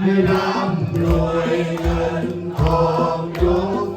ให้ร่ำรวยเงินทองยก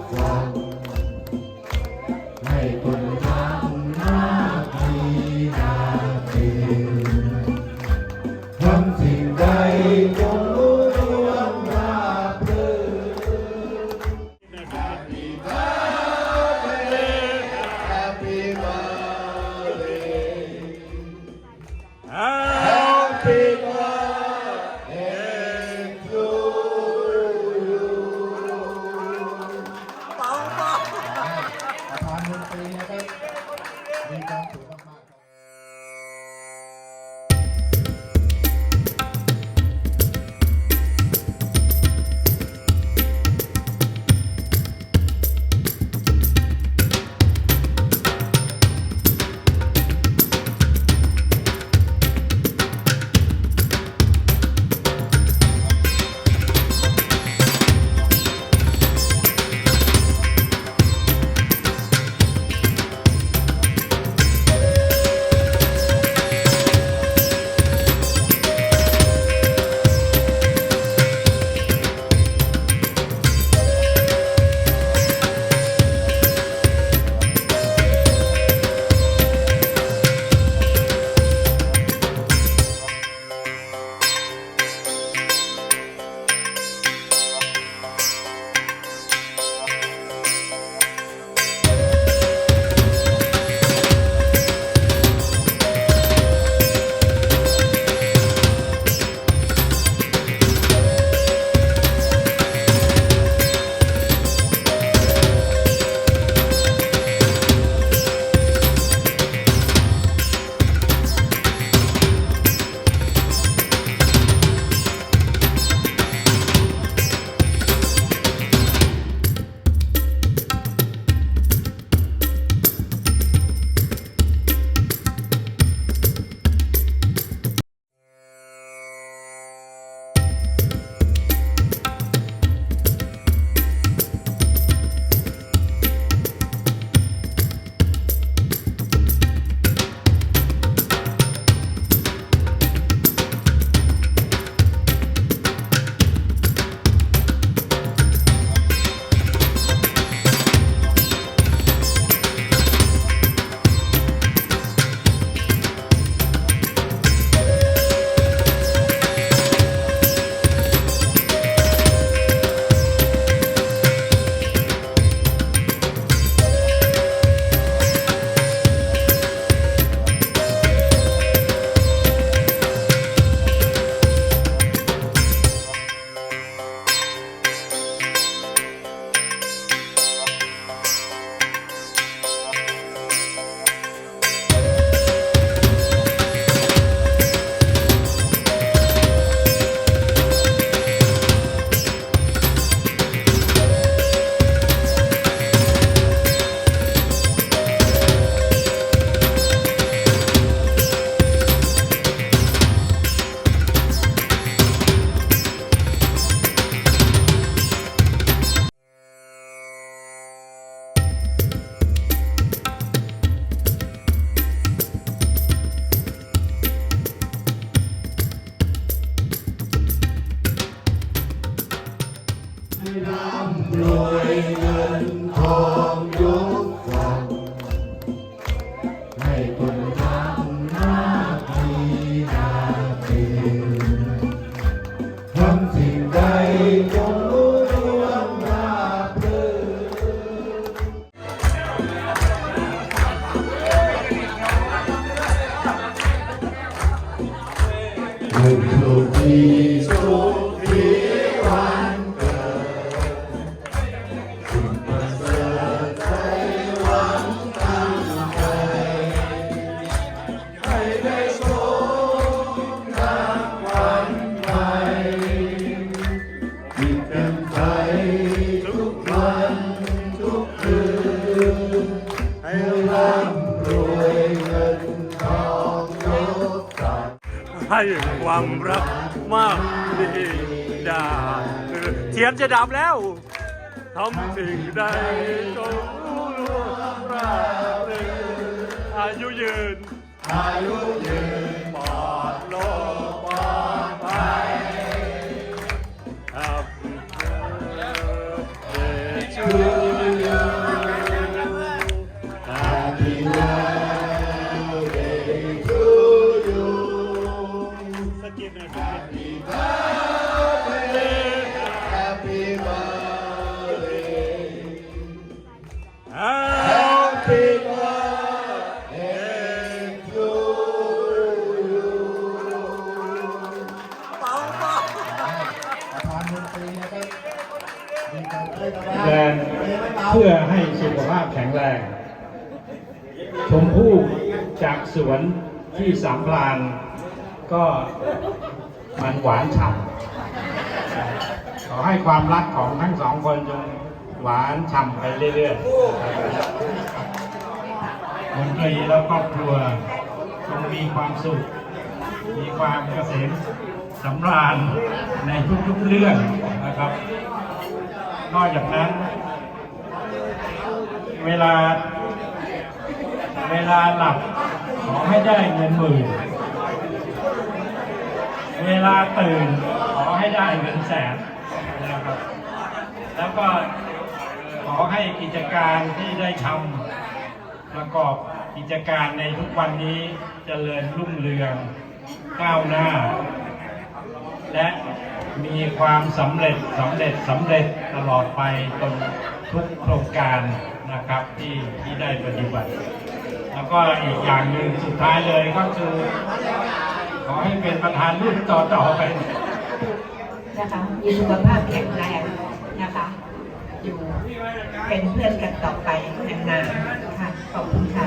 ให้ความรักมากดีดาเทียนจะดับแล้วทำสิ่งใดจงรู้ล่วงราตรีอายุยืนอายุยืนปลอดโลกปลอดภัย เพื่อให้สุขภาพแข็งแรง ชมพู่จากสวนที่สามพลานก็มันหวานฉ่ำขอให้ความรักของทั้งสองคนจงหวานฉ่ำไปเรื่อยๆมนตรีและครอบครัวจงมีความสุข มีความเกษมสำราญในทุกๆเรื่องนะครับ นอกจากนั้น เวลา เวลาหลับขอให้ได้เงินหมื่น เวลาตื่นขอให้ได้เงินแสนนะครับ แล้วก็ขอให้กิจการที่ได้ทำประกอบกิจการในทุกวันนี้เจริญรุ่งเรืองก้าวหน้า และมีความสำเร็จสำเร็จสำเร็จตลอดไปจนทุกโครงการ นะครับที่ที่ได้ปฏิบัติ แล้วก็อีกอย่างหนึ่งสุดท้ายเลยก็คือขอให้เป็นประธานรุ่นต่อต่อๆไปนะคะมีสุขภาพแข็งแรงนะคะ อยู่เป็นเพื่อนกันต่อไปนานๆค่ะขอบคุณค่ะ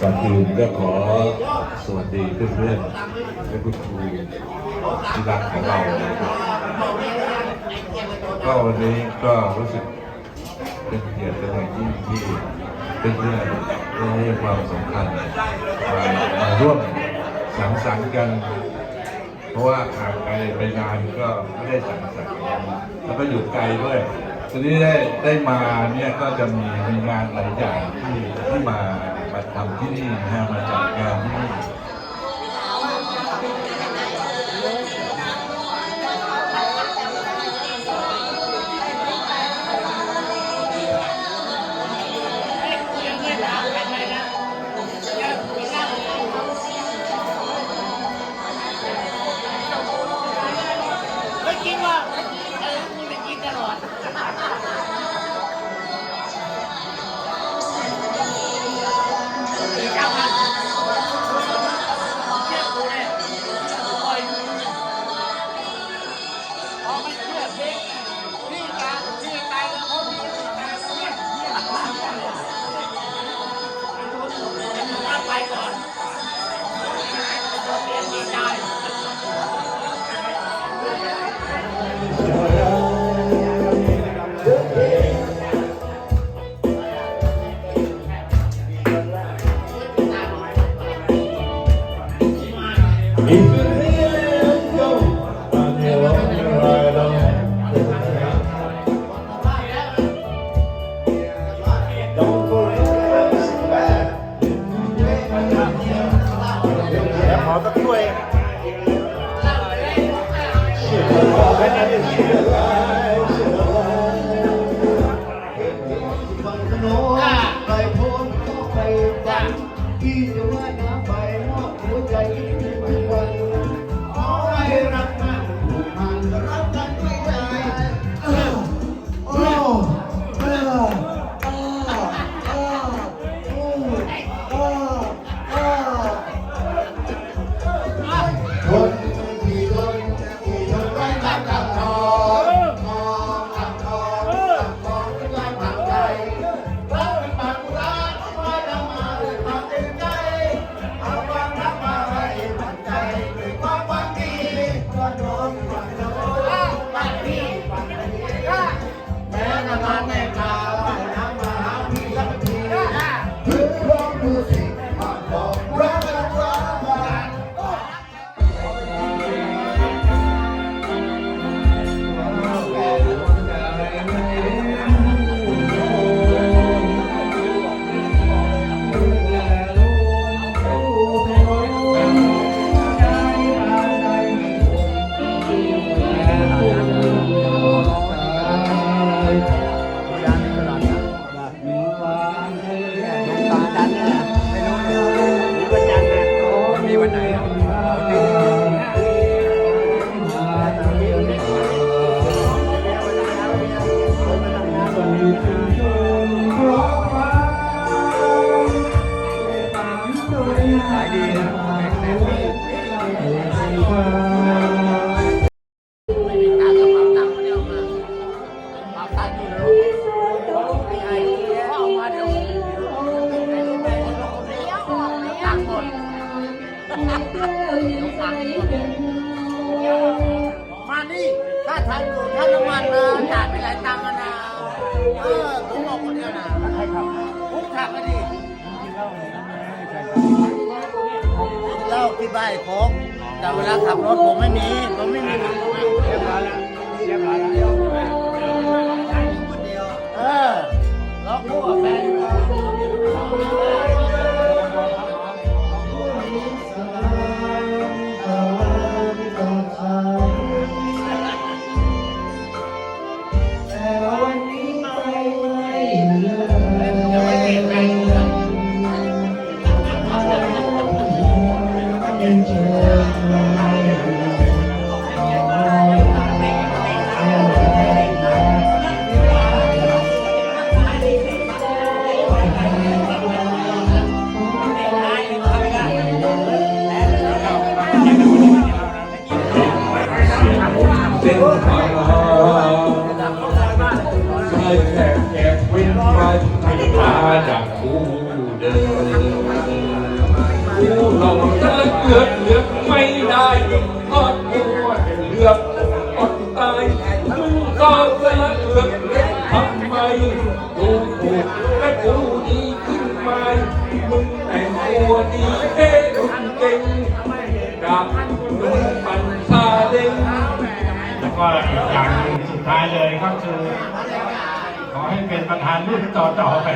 ก่อนอื่นก็ขอสวัสดีเพื่อนๆและคุณครูที่รักของเรานะครับก็วันนี้ก็รู้สึก เป็นเกียรติเป็นอย่างยิ่งที่เพื่อนๆได้ให้ความสำคัญมามาร่วมสังสรรค์กัน เพราะว่าห่างไกลไปนานก็ไม่ได้สังสรรค์แล้วก็อยู่ไกลด้วยทีนี้ได้ได้มาเนี่ยก็จะมีมีงานหลายอย่างที่ที่มามาทำที่นี่นะมาจัดงานที่นี่ โผมขับก็ดีกินเหล้าที่บ้านของแต่เวลาขับรถผมไม่มีผมไม่มีเรียบร้อยแล้วเรียบร้อยแล้วเออล็อกคู่กับแฟน กับนุ่งปันซาเล้งแล้วก็อีกอย่างหนึ่งสุดท้ายเลยก็คือ ขอให้เป็นประธานรุ่นต่อๆไป